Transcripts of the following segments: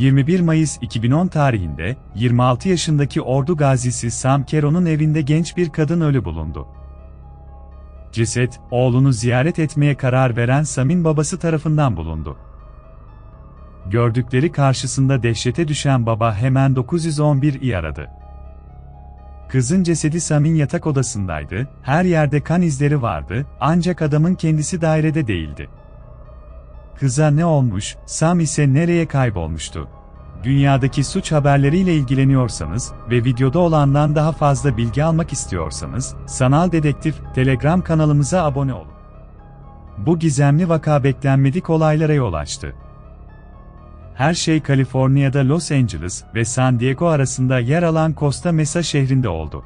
21 Mayıs 2010 tarihinde 26 yaşındaki ordu gazisi Sam Keron'un evinde genç bir kadın ölü bulundu. Ceset, oğlunu ziyaret etmeye karar veren Sam'in babası tarafından bulundu. Gördükleri karşısında dehşete düşen baba hemen 911'i aradı. Kızın cesedi Sam'in yatak odasındaydı, her yerde kan izleri vardı, ancak adamın kendisi dairede değildi. Kıza ne olmuş, Sam ise nereye kaybolmuştu? Dünyadaki suç haberleriyle ilgileniyorsanız ve videoda olandan daha fazla bilgi almak istiyorsanız, Sanal Dedektif Telegram kanalımıza abone olun. Bu gizemli vaka beklenmedik olaylara yol açtı. Her şey Kaliforniya'da Los Angeles ve San Diego arasında yer alan Costa Mesa şehrinde oldu.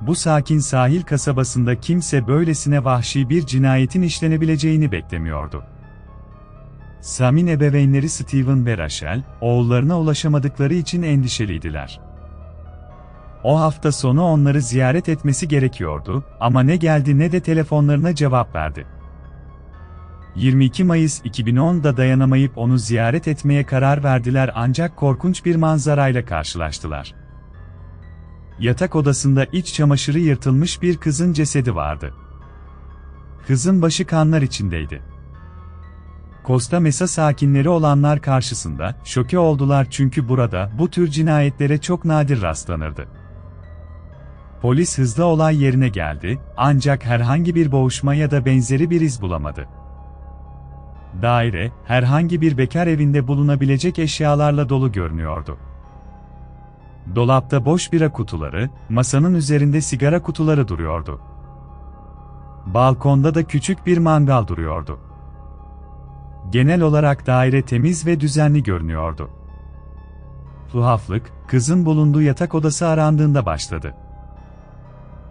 Bu sakin sahil kasabasında kimse böylesine vahşi bir cinayetin işlenebileceğini beklemiyordu. Sam'in ebeveynleri Steven ve Rachel, oğullarına ulaşamadıkları için endişeliydiler. O hafta sonu onları ziyaret etmesi gerekiyordu ama ne geldi ne de telefonlarına cevap verdi. 22 Mayıs 2010'da dayanamayıp onu ziyaret etmeye karar verdiler ancak korkunç bir manzarayla karşılaştılar. Yatak odasında iç çamaşırı yırtılmış bir kızın cesedi vardı. Kızın başı kanlar içindeydi. Costa Mesa sakinleri olanlar karşısında şoke oldular çünkü burada bu tür cinayetlere çok nadir rastlanırdı. Polis hızla olay yerine geldi ancak herhangi bir boğuşma ya da benzeri bir iz bulamadı. Daire, herhangi bir bekar evinde bulunabilecek eşyalarla dolu görünüyordu. Dolapta boş bira kutuları, masanın üzerinde sigara kutuları duruyordu. Balkonda da küçük bir mangal duruyordu. Genel olarak daire temiz ve düzenli görünüyordu. Tuhaflık, kızın bulunduğu yatak odası arandığında başladı.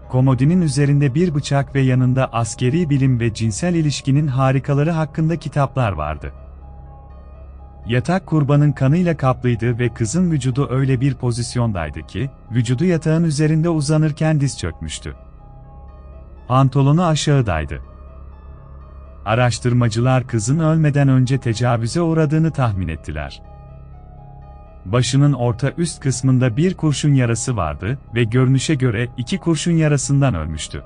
Komodinin üzerinde bir bıçak ve yanında askeri bilim ve cinsel ilişkinin harikaları hakkında kitaplar vardı. Yatak kurbanın kanıyla kaplıydı ve kızın vücudu öyle bir pozisyondaydı ki, vücudu yatağın üzerinde uzanırken diz çökmüştü. Pantolonu aşağıdaydı. Araştırmacılar kızın ölmeden önce tecavüze uğradığını tahmin ettiler. Başının orta üst kısmında bir kurşun yarası vardı ve görünüşe göre iki kurşun yarasından ölmüştü.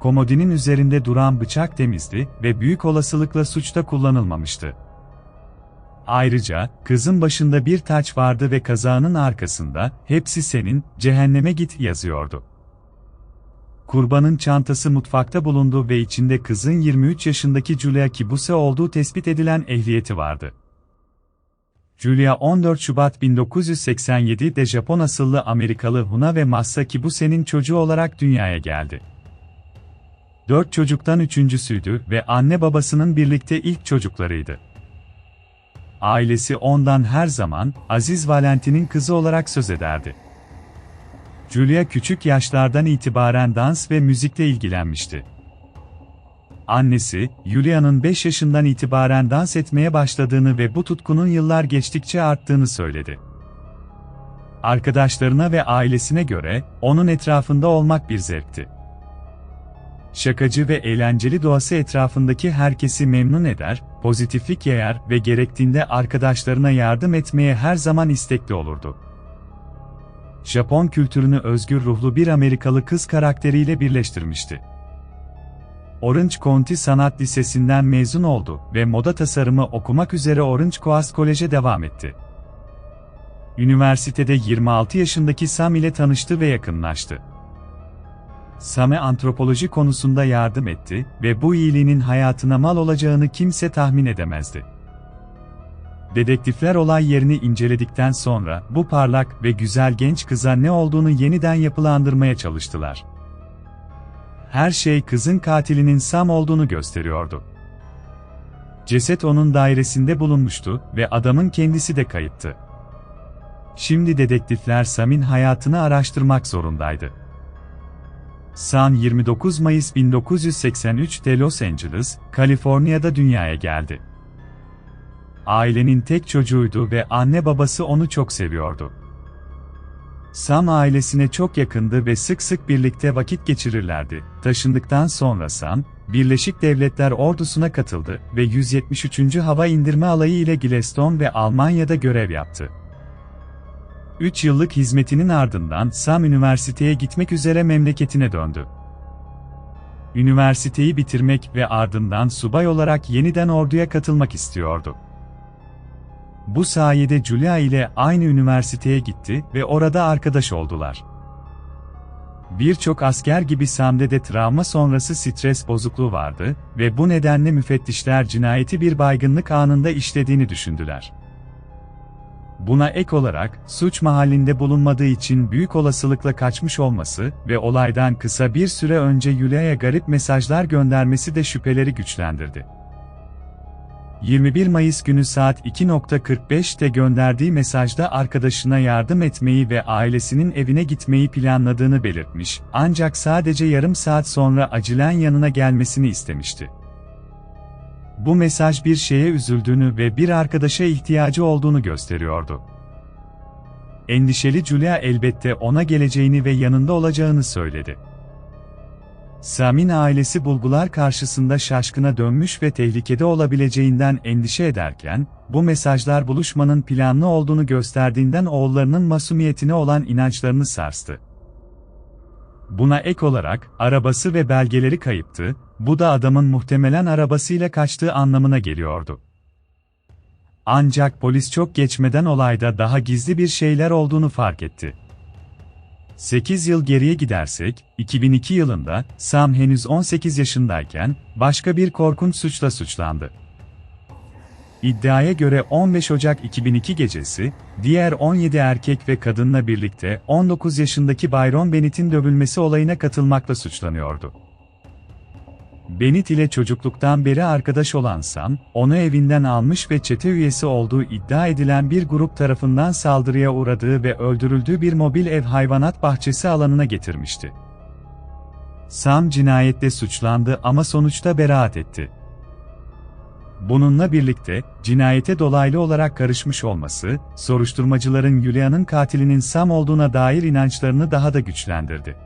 Komodinin üzerinde duran bıçak temizdi ve büyük olasılıkla suçta kullanılmamıştı. Ayrıca, kızın başında bir taç vardı ve kazağının arkasında, hepsi senin, cehenneme git yazıyordu. Kurbanın çantası mutfakta bulundu ve içinde kızın 23 yaşındaki Julia Kibuse olduğu tespit edilen ehliyeti vardı. Julia 14 Şubat 1987'de Japon asıllı Amerikalı Huna ve Masa Kibuse'nin çocuğu olarak dünyaya geldi. Dört çocuktan üçüncüsüydü ve anne babasının birlikte ilk çocuklarıydı. Ailesi ondan her zaman Aziz Valentin'in kızı olarak söz ederdi. Julia küçük yaşlardan itibaren dans ve müzikle ilgilenmişti. Annesi, Julia'nın 5 yaşından itibaren dans etmeye başladığını ve bu tutkunun yıllar geçtikçe arttığını söyledi. Arkadaşlarına ve ailesine göre, onun etrafında olmak bir zevkti. Şakacı ve eğlenceli doğası etrafındaki herkesi memnun eder, pozitiflik yayar ve gerektiğinde arkadaşlarına yardım etmeye her zaman istekli olurdu. Japon kültürünü özgür ruhlu bir Amerikalı kız karakteriyle birleştirmişti. Orange County Sanat Lisesi'nden mezun oldu ve moda tasarımı okumak üzere Orange Coast College'e devam etti. Üniversitede 26 yaşındaki Sam ile tanıştı ve yakınlaştı. Sam'e antropoloji konusunda yardım etti ve bu iyiliğinin hayatına mal olacağını kimse tahmin edemezdi. Dedektifler olay yerini inceledikten sonra bu parlak ve güzel genç kıza ne olduğunu yeniden yapılandırmaya çalıştılar. Her şey kızın katilinin Sam olduğunu gösteriyordu. Ceset onun dairesinde bulunmuştu ve adamın kendisi de kayıptı. Şimdi dedektifler Sam'in hayatını araştırmak zorundaydı. Sam 29 Mayıs 1983'te Los Angeles, Kaliforniya'da dünyaya geldi. Ailenin tek çocuğuydu ve anne babası onu çok seviyordu. Sam ailesine çok yakındı ve sık sık birlikte vakit geçirirlerdi. Taşındıktan sonra Sam, Birleşik Devletler Ordusu'na katıldı ve 173. Hava İndirme Alayı ile Glaston ve Almanya'da görev yaptı. 3 yıllık hizmetinin ardından Sam üniversiteye gitmek üzere memleketine döndü. Üniversiteyi bitirmek ve ardından subay olarak yeniden orduya katılmak istiyordu. Bu sayede Julia ile aynı üniversiteye gitti ve orada arkadaş oldular. Birçok asker gibi Sam'de de travma sonrası stres bozukluğu vardı ve bu nedenle müfettişler cinayeti bir baygınlık anında işlediğini düşündüler. Buna ek olarak, suç mahallinde bulunmadığı için büyük olasılıkla kaçmış olması ve olaydan kısa bir süre önce Yulia'ya garip mesajlar göndermesi de şüpheleri güçlendirdi. 21 Mayıs günü saat 2.45'te gönderdiği mesajda arkadaşına yardım etmeyi ve ailesinin evine gitmeyi planladığını belirtmiş, ancak sadece yarım saat sonra acilen yanına gelmesini istemişti. Bu mesaj bir şeye üzüldüğünü ve bir arkadaşa ihtiyacı olduğunu gösteriyordu. Endişeli Julia elbette ona geleceğini ve yanında olacağını söyledi. Sam'in ailesi bulgular karşısında şaşkına dönmüş ve tehlikede olabileceğinden endişe ederken, bu mesajlar buluşmanın planlı olduğunu gösterdiğinden oğullarının masumiyetine olan inançlarını sarstı. Buna ek olarak, arabası ve belgeleri kayıptı, bu da adamın muhtemelen arabasıyla kaçtığı anlamına geliyordu. Ancak polis çok geçmeden olayda daha gizli bir şeyler olduğunu fark etti. 8 yıl geriye gidersek, 2002 yılında Sam henüz 18 yaşındayken başka bir korkunç suçla suçlandı. İddiaya göre 15 Ocak 2002 gecesi, diğer 17 erkek ve kadınla birlikte 19 yaşındaki Byron Bennett'in dövülmesi olayına katılmakla suçlanıyordu. Bennett ile çocukluktan beri arkadaş olan Sam, onu evinden almış ve çete üyesi olduğu iddia edilen bir grup tarafından saldırıya uğradığı ve öldürüldüğü bir mobil ev hayvanat bahçesi alanına getirmişti. Sam cinayette suçlandı ama sonuçta beraat etti. Bununla birlikte, cinayete dolaylı olarak karışmış olması, soruşturmacıların Julia'nın katilinin Sam olduğuna dair inançlarını daha da güçlendirdi.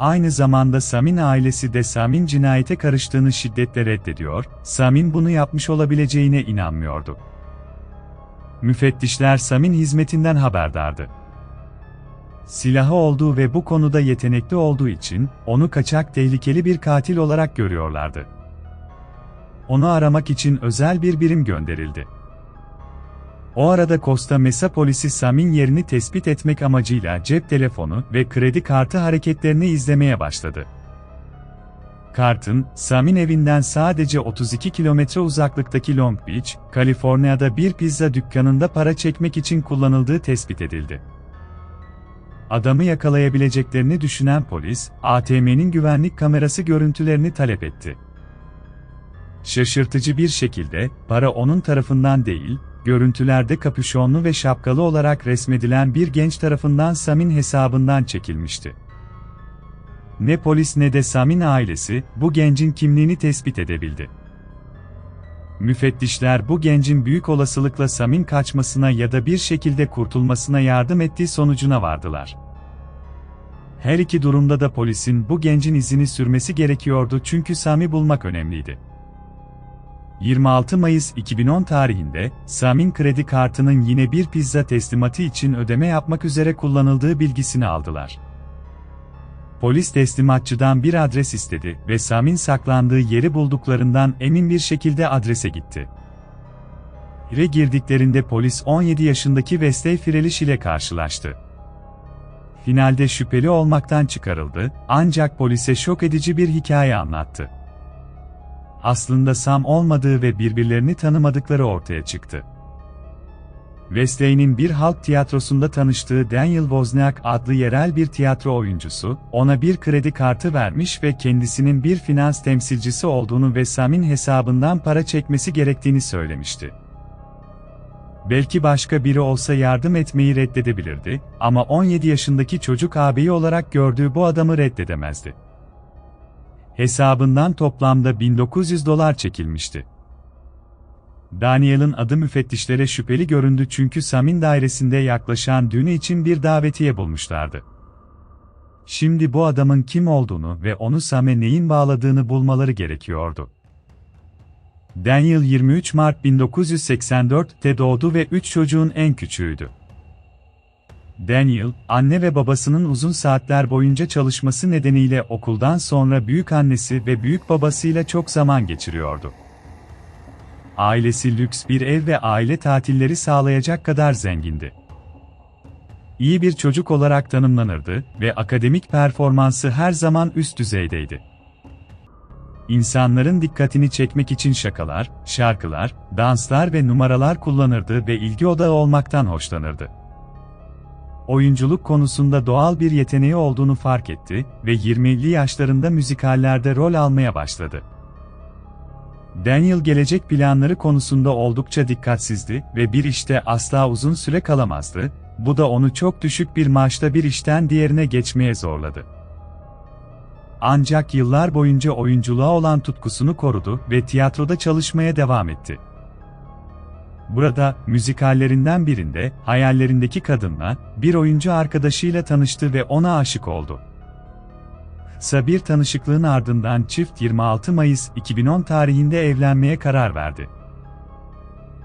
Aynı zamanda Sam'in ailesi de Sam'in cinayete karıştığını şiddetle reddediyor, Sam'in bunu yapmış olabileceğine inanmıyordu. Müfettişler Sam'in hizmetinden haberdardı. Silahı olduğu ve bu konuda yetenekli olduğu için, onu kaçak tehlikeli bir katil olarak görüyorlardı. Onu aramak için özel bir birim gönderildi. O arada Costa Mesa polisi Sam'in yerini tespit etmek amacıyla cep telefonu ve kredi kartı hareketlerini izlemeye başladı. Kartın, Sam'in evinden sadece 32 kilometre uzaklıktaki Long Beach, Kaliforniya'da bir pizza dükkanında para çekmek için kullanıldığı tespit edildi. Adamı yakalayabileceklerini düşünen polis, ATM'nin güvenlik kamerası görüntülerini talep etti. Şaşırtıcı bir şekilde, para onun tarafından değil, görüntülerde kapüşonlu ve şapkalı olarak resmedilen bir genç tarafından Sam'in hesabından çekilmişti. Ne polis ne de Sam'in ailesi, bu gencin kimliğini tespit edebildi. Müfettişler bu gencin büyük olasılıkla Sam'in kaçmasına ya da bir şekilde kurtulmasına yardım ettiği sonucuna vardılar. Her iki durumda da polisin bu gencin izini sürmesi gerekiyordu çünkü Sam'i bulmak önemliydi. 26 Mayıs 2010 tarihinde, Sam'in kredi kartının yine bir pizza teslimatı için ödeme yapmak üzere kullanıldığı bilgisini aldılar. Polis teslimatçıdan bir adres istedi ve Sam'in saklandığı yeri bulduklarından emin bir şekilde adrese gitti. Yere girdiklerinde polis 17 yaşındaki Wesley Frelish ile karşılaştı. Finalde şüpheli olmaktan çıkarıldı, ancak polise şok edici bir hikaye anlattı aslında Sam olmadığı ve birbirlerini tanımadıkları ortaya çıktı. Wesley'nin bir halk tiyatrosunda tanıştığı Daniel Wozniak adlı yerel bir tiyatro oyuncusu, ona bir kredi kartı vermiş ve kendisinin bir finans temsilcisi olduğunu ve Sam'in hesabından para çekmesi gerektiğini söylemişti. Belki başka biri olsa yardım etmeyi reddedebilirdi ama 17 yaşındaki çocuk ağabeyi olarak gördüğü bu adamı reddedemezdi hesabından toplamda 1900 dolar çekilmişti. Daniel'ın adı müfettişlere şüpheli göründü çünkü Sam'in dairesinde yaklaşan düğünü için bir davetiye bulmuşlardı. Şimdi bu adamın kim olduğunu ve onu Sam'e neyin bağladığını bulmaları gerekiyordu. Daniel 23 Mart 1984'te doğdu ve 3 çocuğun en küçüğüydü. Daniel, anne ve babasının uzun saatler boyunca çalışması nedeniyle okuldan sonra büyük annesi ve büyük babasıyla çok zaman geçiriyordu. Ailesi lüks bir ev ve aile tatilleri sağlayacak kadar zengindi. İyi bir çocuk olarak tanımlanırdı ve akademik performansı her zaman üst düzeydeydi. İnsanların dikkatini çekmek için şakalar, şarkılar, danslar ve numaralar kullanırdı ve ilgi odağı olmaktan hoşlanırdı. Oyunculuk konusunda doğal bir yeteneği olduğunu fark etti ve 20'li yaşlarında müzikallerde rol almaya başladı. Daniel gelecek planları konusunda oldukça dikkatsizdi ve bir işte asla uzun süre kalamazdı, bu da onu çok düşük bir maaşta bir işten diğerine geçmeye zorladı. Ancak yıllar boyunca oyunculuğa olan tutkusunu korudu ve tiyatroda çalışmaya devam etti. Burada, müzikallerinden birinde, hayallerindeki kadınla, bir oyuncu arkadaşıyla tanıştı ve ona aşık oldu. Kısa bir tanışıklığın ardından çift 26 Mayıs 2010 tarihinde evlenmeye karar verdi.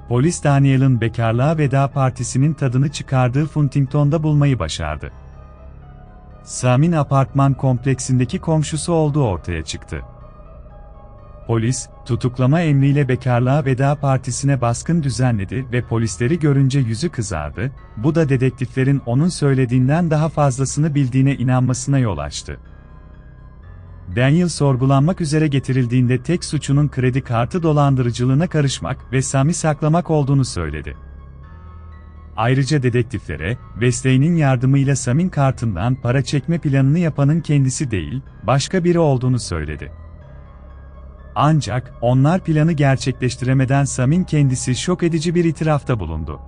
Polis Daniel'ın bekarlığa veda partisinin tadını çıkardığı Huntington'da bulmayı başardı. Sam'in apartman kompleksindeki komşusu olduğu ortaya çıktı. Polis, tutuklama emriyle bekarlığa veda partisine baskın düzenledi ve polisleri görünce yüzü kızardı, bu da dedektiflerin onun söylediğinden daha fazlasını bildiğine inanmasına yol açtı. Daniel sorgulanmak üzere getirildiğinde tek suçunun kredi kartı dolandırıcılığına karışmak ve Sam'i saklamak olduğunu söyledi. Ayrıca dedektiflere, Wesley'nin yardımıyla Sam'in kartından para çekme planını yapanın kendisi değil, başka biri olduğunu söyledi. Ancak, onlar planı gerçekleştiremeden Sam'in kendisi şok edici bir itirafta bulundu.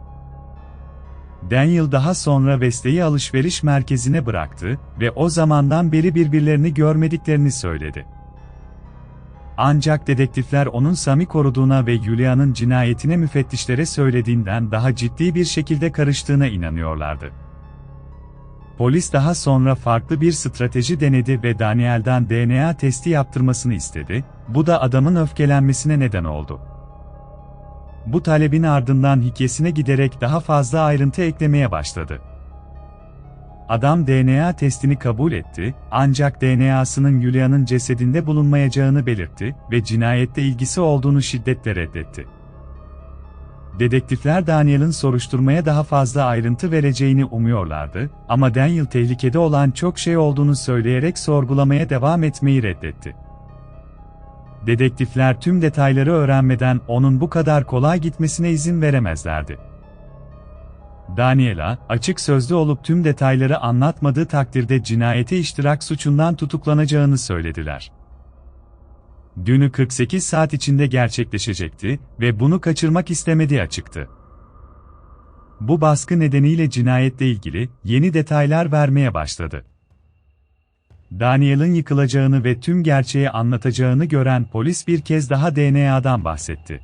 Daniel daha sonra Wesley'i alışveriş merkezine bıraktı ve o zamandan beri birbirlerini görmediklerini söyledi. Ancak dedektifler onun Sam'i koruduğuna ve Julia'nın cinayetine müfettişlere söylediğinden daha ciddi bir şekilde karıştığına inanıyorlardı. Polis daha sonra farklı bir strateji denedi ve Daniel'den DNA testi yaptırmasını istedi, bu da adamın öfkelenmesine neden oldu. Bu talebin ardından hikayesine giderek daha fazla ayrıntı eklemeye başladı. Adam DNA testini kabul etti, ancak DNA'sının Julia'nın cesedinde bulunmayacağını belirtti ve cinayette ilgisi olduğunu şiddetle reddetti. Dedektifler Daniel'ın soruşturmaya daha fazla ayrıntı vereceğini umuyorlardı ama Daniel tehlikede olan çok şey olduğunu söyleyerek sorgulamaya devam etmeyi reddetti. Dedektifler tüm detayları öğrenmeden onun bu kadar kolay gitmesine izin veremezlerdi. Daniela, açık sözlü olup tüm detayları anlatmadığı takdirde cinayete iştirak suçundan tutuklanacağını söylediler. Dünü 48 saat içinde gerçekleşecekti ve bunu kaçırmak istemediği açıktı. Bu baskı nedeniyle cinayetle ilgili yeni detaylar vermeye başladı. Daniel'ın yıkılacağını ve tüm gerçeği anlatacağını gören polis bir kez daha DNA'dan bahsetti.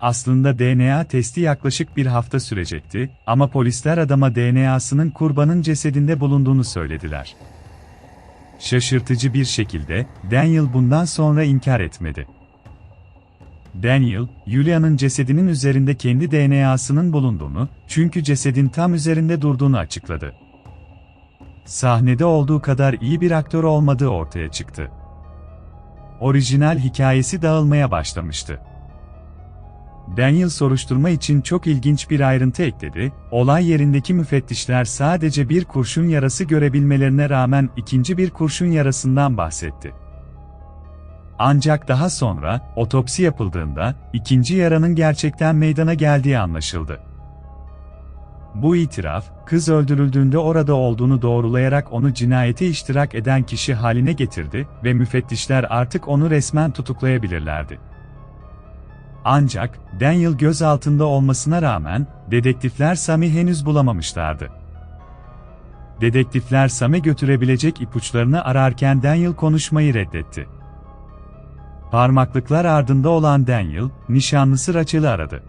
Aslında DNA testi yaklaşık bir hafta sürecekti ama polisler adama DNA'sının kurbanın cesedinde bulunduğunu söylediler. Şaşırtıcı bir şekilde, Daniel bundan sonra inkar etmedi. Daniel, Julia'nın cesedinin üzerinde kendi DNA'sının bulunduğunu, çünkü cesedin tam üzerinde durduğunu açıkladı. Sahnede olduğu kadar iyi bir aktör olmadığı ortaya çıktı. Orijinal hikayesi dağılmaya başlamıştı. Daniel soruşturma için çok ilginç bir ayrıntı ekledi, olay yerindeki müfettişler sadece bir kurşun yarası görebilmelerine rağmen ikinci bir kurşun yarasından bahsetti. Ancak daha sonra, otopsi yapıldığında, ikinci yaranın gerçekten meydana geldiği anlaşıldı. Bu itiraf, kız öldürüldüğünde orada olduğunu doğrulayarak onu cinayete iştirak eden kişi haline getirdi ve müfettişler artık onu resmen tutuklayabilirlerdi. Ancak, Daniel gözaltında olmasına rağmen, dedektifler Sam'i henüz bulamamışlardı. Dedektifler Sam'e götürebilecek ipuçlarını ararken Daniel konuşmayı reddetti. Parmaklıklar ardında olan Daniel, nişanlısı Rachel'i aradı.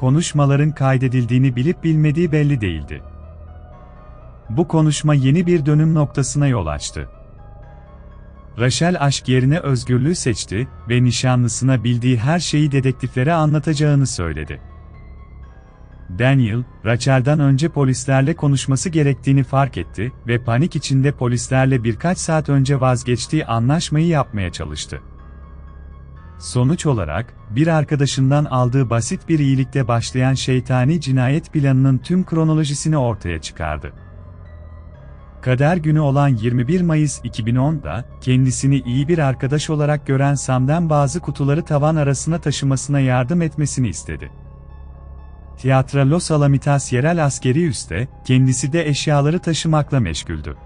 Konuşmaların kaydedildiğini bilip bilmediği belli değildi. Bu konuşma yeni bir dönüm noktasına yol açtı. Rachel aşk yerine özgürlüğü seçti ve nişanlısına bildiği her şeyi dedektiflere anlatacağını söyledi. Daniel, Rachel'dan önce polislerle konuşması gerektiğini fark etti ve panik içinde polislerle birkaç saat önce vazgeçtiği anlaşmayı yapmaya çalıştı. Sonuç olarak, bir arkadaşından aldığı basit bir iyilikte başlayan şeytani cinayet planının tüm kronolojisini ortaya çıkardı. Kader günü olan 21 Mayıs 2010'da, kendisini iyi bir arkadaş olarak gören Sam'den bazı kutuları tavan arasına taşımasına yardım etmesini istedi. Tiyatra Los Alamitas yerel askeri üste, kendisi de eşyaları taşımakla meşguldü.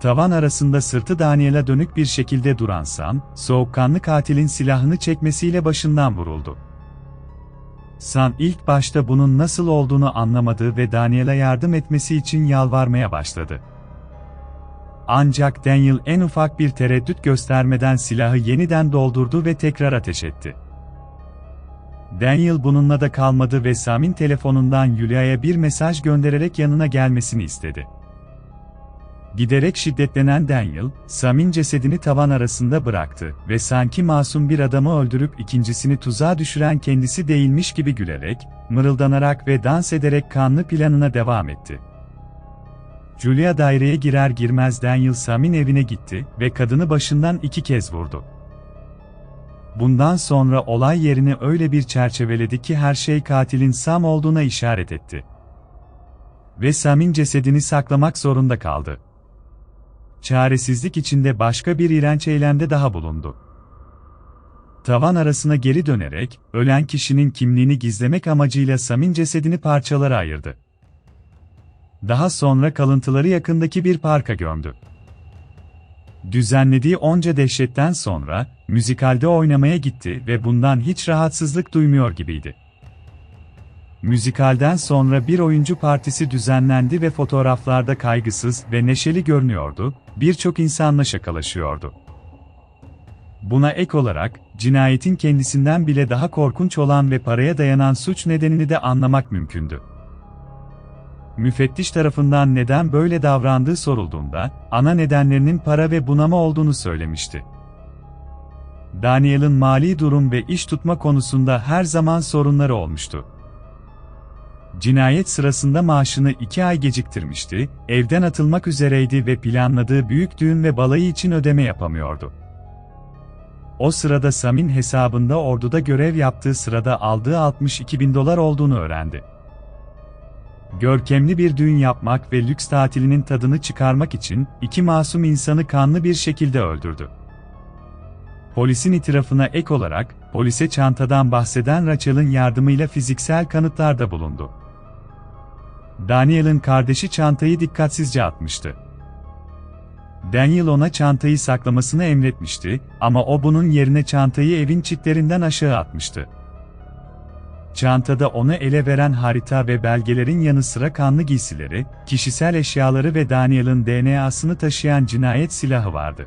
Tavan arasında sırtı Daniel'e dönük bir şekilde duran Sam, soğukkanlı katilin silahını çekmesiyle başından vuruldu. Sam ilk başta bunun nasıl olduğunu anlamadı ve Daniel'e yardım etmesi için yalvarmaya başladı. Ancak Daniel en ufak bir tereddüt göstermeden silahı yeniden doldurdu ve tekrar ateş etti. Daniel bununla da kalmadı ve Sam'in telefonundan Julia'ya bir mesaj göndererek yanına gelmesini istedi. Giderek şiddetlenen Daniel, Sam'in cesedini tavan arasında bıraktı ve sanki masum bir adamı öldürüp ikincisini tuzağa düşüren kendisi değilmiş gibi gülerek, mırıldanarak ve dans ederek kanlı planına devam etti. Julia daireye girer girmez Daniel Sam'in evine gitti ve kadını başından iki kez vurdu. Bundan sonra olay yerini öyle bir çerçeveledi ki her şey katilin Sam olduğuna işaret etti. Ve Sam'in cesedini saklamak zorunda kaldı. Çaresizlik içinde başka bir iğrenç eylemde daha bulundu. Tavan arasına geri dönerek, ölen kişinin kimliğini gizlemek amacıyla Sam'in cesedini parçalara ayırdı. Daha sonra kalıntıları yakındaki bir parka gömdü. Düzenlediği onca dehşetten sonra, müzikalde oynamaya gitti ve bundan hiç rahatsızlık duymuyor gibiydi. Müzikalden sonra bir oyuncu partisi düzenlendi ve fotoğraflarda kaygısız ve neşeli görünüyordu, birçok insanla şakalaşıyordu. Buna ek olarak, cinayetin kendisinden bile daha korkunç olan ve paraya dayanan suç nedenini de anlamak mümkündü. Müfettiş tarafından neden böyle davrandığı sorulduğunda, ana nedenlerinin para ve bunama olduğunu söylemişti. Daniel'ın mali durum ve iş tutma konusunda her zaman sorunları olmuştu. Cinayet sırasında maaşını iki ay geciktirmişti, evden atılmak üzereydi ve planladığı büyük düğün ve balayı için ödeme yapamıyordu. O sırada Sam'in hesabında orduda görev yaptığı sırada aldığı 62 bin dolar olduğunu öğrendi. Görkemli bir düğün yapmak ve lüks tatilinin tadını çıkarmak için iki masum insanı kanlı bir şekilde öldürdü. Polisin itirafına ek olarak, polise çantadan bahseden Rachel'ın yardımıyla fiziksel kanıtlarda bulundu. Daniel'ın kardeşi çantayı dikkatsizce atmıştı. Daniel ona çantayı saklamasını emretmişti ama o bunun yerine çantayı evin çitlerinden aşağı atmıştı. Çantada onu ele veren harita ve belgelerin yanı sıra kanlı giysileri, kişisel eşyaları ve Daniel'ın DNA'sını taşıyan cinayet silahı vardı.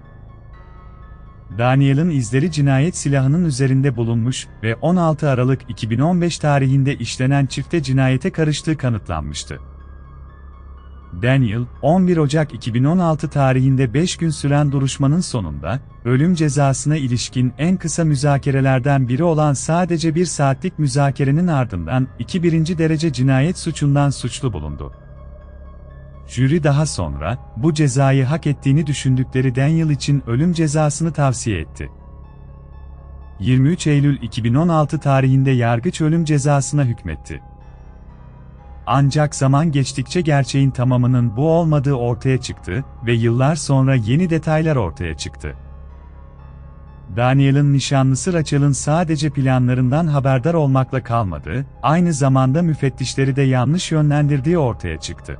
Daniel'ın izleri cinayet silahının üzerinde bulunmuş ve 16 Aralık 2015 tarihinde işlenen çifte cinayete karıştığı kanıtlanmıştı. Daniel, 11 Ocak 2016 tarihinde 5 gün süren duruşmanın sonunda, ölüm cezasına ilişkin en kısa müzakerelerden biri olan sadece bir saatlik müzakerenin ardından 2 birinci derece cinayet suçundan suçlu bulundu. Jüri daha sonra, bu cezayı hak ettiğini düşündükleri Daniel için ölüm cezasını tavsiye etti. 23 Eylül 2016 tarihinde yargıç ölüm cezasına hükmetti. Ancak zaman geçtikçe gerçeğin tamamının bu olmadığı ortaya çıktı ve yıllar sonra yeni detaylar ortaya çıktı. Daniel'ın nişanlısı Rachel'ın sadece planlarından haberdar olmakla kalmadı, aynı zamanda müfettişleri de yanlış yönlendirdiği ortaya çıktı.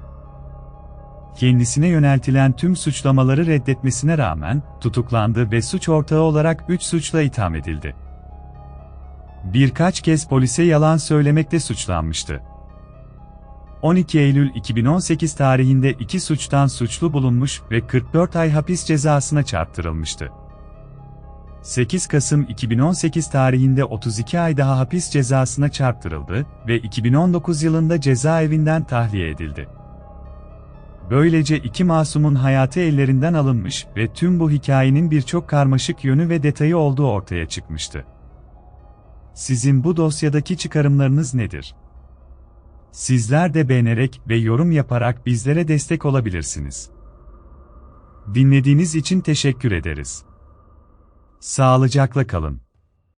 Kendisine yöneltilen tüm suçlamaları reddetmesine rağmen tutuklandı ve suç ortağı olarak 3 suçla itham edildi. Birkaç kez polise yalan söylemekte suçlanmıştı. 12 Eylül 2018 tarihinde iki suçtan suçlu bulunmuş ve 44 ay hapis cezasına çarptırılmıştı. 8 Kasım 2018 tarihinde 32 ay daha hapis cezasına çarptırıldı ve 2019 yılında cezaevinden tahliye edildi. Böylece iki masumun hayatı ellerinden alınmış ve tüm bu hikayenin birçok karmaşık yönü ve detayı olduğu ortaya çıkmıştı. Sizin bu dosyadaki çıkarımlarınız nedir? Sizler de beğenerek ve yorum yaparak bizlere destek olabilirsiniz. Dinlediğiniz için teşekkür ederiz. Sağlıcakla kalın.